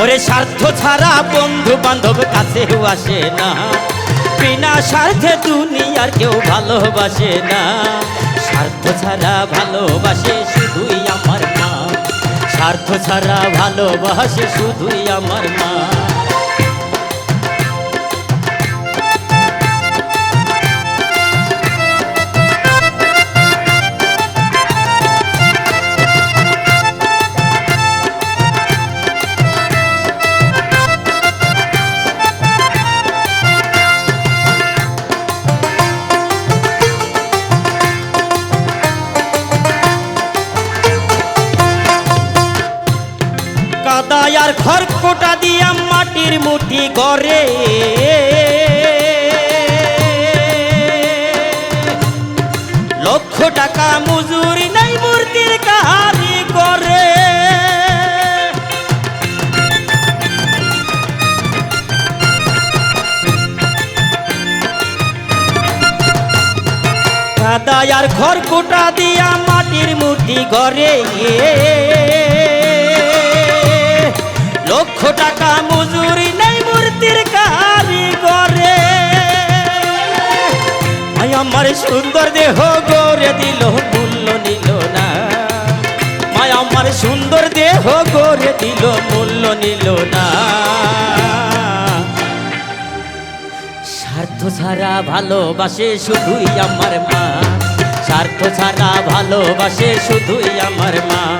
ওরে স্বার্থ ছাড়া বন্ধু বান্ধব কাছেও আসে না। বিনা স্বার্থে দুনিয়ার কেউ ভালোবাসে না। স্বার্থ ছাড়া ভালোবাসে শুধুই আমার মা। স্বার্থ ছাড়া ভালোবাসে শুধুই আমার মা। কাদায় আর খড়কোটা দিয়া মাটির মুঠি গড়ে। লক্ষ টাকা মজুরি নাই মূর্তির কাহারি করে। কাদায় আর খড়কোটা দিয়া মাটির মূর্তি গড়ে। লক্ষ টাকা মজুরি নেই মূর্তির কারিগরে। আই আমার সুন্দর দেহ গড়ে দিল, মূল্য নিল না। মায় আমার সুন্দর দেহ গড়ে দিল, মূল্য নিল না। স্বার্থ ছাড়া ভালোবাসে শুধুই আমার মা। স্বার্থ ছাড়া ভালোবাসে শুধুই আমার মা।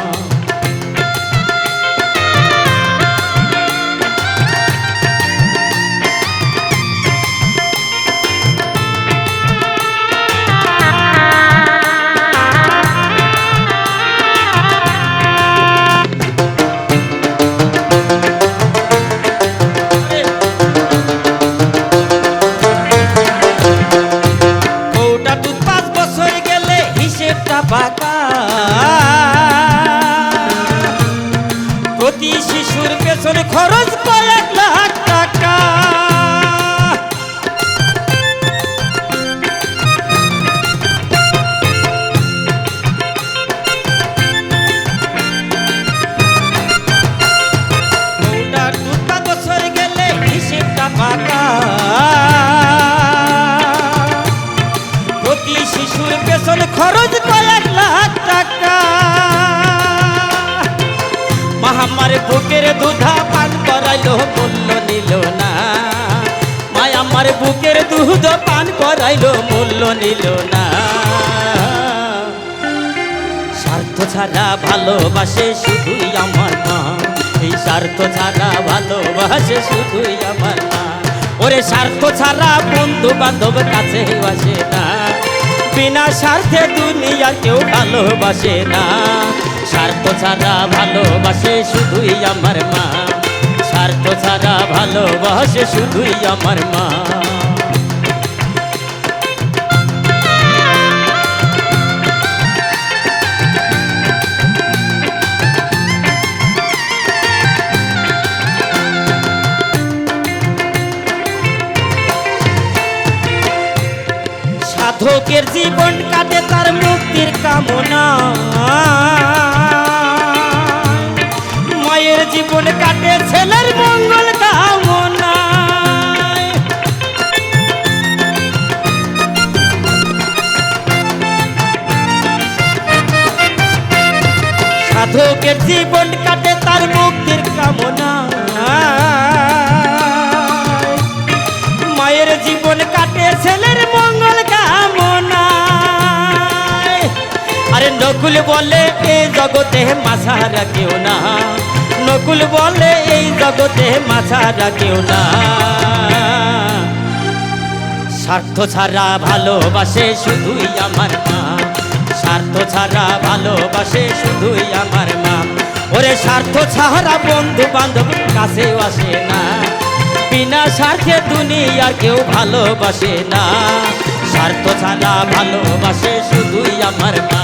pa' মাহামার বুকের দুধা পান করাইলো, মূল্য নিল না। মায় আমার বুকের দুধ পান করাইলো, মূল্য নিল না। স্বার্থ ছাড়া ভালোবাসে শুধুই আমার মা। এই স্বার্থ ছাড়া ভালোবাসে শুধুই আমার মা। ওরে স্বার্থ ছাড়া বন্ধু বান্ধব কাছে আসে না। বিনা স্বার্থে দুনিয়া কেউ ভালোবাসে না। স্বার্থ ছাড়া ভালোবাসে শুধুই আমার মা। স্বার্থ ছাড়া ভালোবাসে শুধুই আমার মা। সাধকের জীবন কাটে তার মুক্তির কামনা। মায়ের জীবন কাটে ছেলের মঙ্গল কামনা সাধু সুখের জীবন কাটে তার মুক্তির কামনা। নকুল বলে এই জগতে মাছারা কেউ না। নকুল বলে, এই জগতে মাছারা কেউ না। স্বার্থ ছাড়া ভালোবাসে শুধুই আমার মা। স্বার্থ ছাড়া ভালোবাসে শুধুই আমার মা। ওরে স্বার্থ ছাড়া বন্ধু বান্ধব কাছেও আসে না। বিনা স্বার্থে দুনিয়ার কেউ ভালোবাসে না। স্বার্থ ছাড়া ভালোবাসে শুধুই আমার মা।